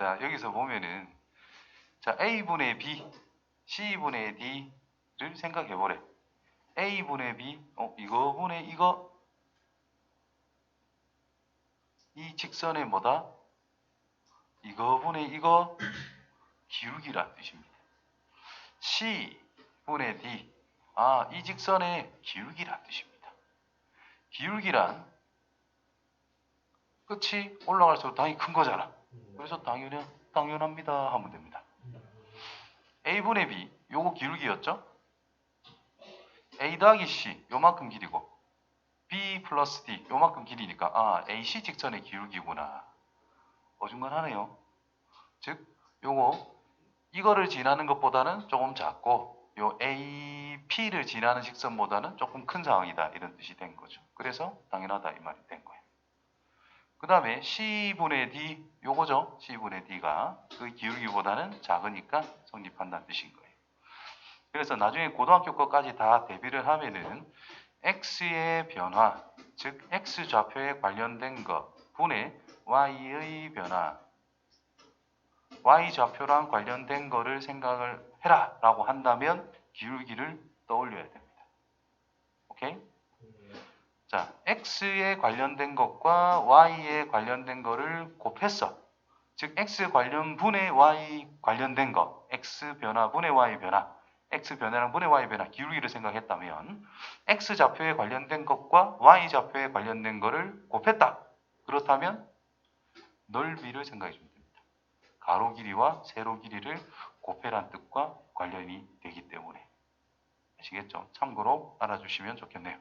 자, 여기서 보면은 자, A분의 B, C분의 D를 생각해 보래. A분의 B, 어, 이거분의 이거 이 직선의 뭐다? 이거분의 이거 기울기란 뜻입니다. C분의 D, 아, 이 직선의 기울기란 뜻입니다. 기울기란 끝이 올라갈수록 당연히 큰 거잖아. 그래서 당연히 당연합니다 하면 됩니다. A분의 B 요거 기울기였죠? A 더하기 C 요만큼 길이고 B 플러스 D 요만큼 길이니까 아 AC 직선의 기울기구나. 어중간하네요. 즉 요거 이거를 지나는 것보다는 조금 작고 요 AP를 지나는 직선보다는 조금 큰 상황이다 이런 뜻이 된 거죠. 그래서 당연하다 이 말이 된 거예요. 그 다음에 C분의 D 요거죠. C분의 D가 그 기울기보다는 작으니까 성립한다는 뜻인 거예요. 그래서 나중에 고등학교 것까지 다 대비를 하면은 X의 변화, 즉 X 좌표에 관련된 것 분의 Y의 변화, Y 좌표랑 관련된 거를 생각을 해라 라고 한다면 기울기를 떠올려야 됩니다. 오케이? 자, x에 관련된 것과 y에 관련된 거를 곱했어. 즉 x 관련 분의 y 관련된 것, x 변화 분의 y 변화, x 변화랑 분의 y 변화 기울기를 생각했다면 x 좌표에 관련된 것과 y 좌표에 관련된 거를 곱했다. 그렇다면 넓이를 생각해 주면 됩니다. 가로 길이와 세로 길이를 곱해란 뜻과 관련이 되기 때문에 아시겠죠? 참고로 알아주시면 좋겠네요.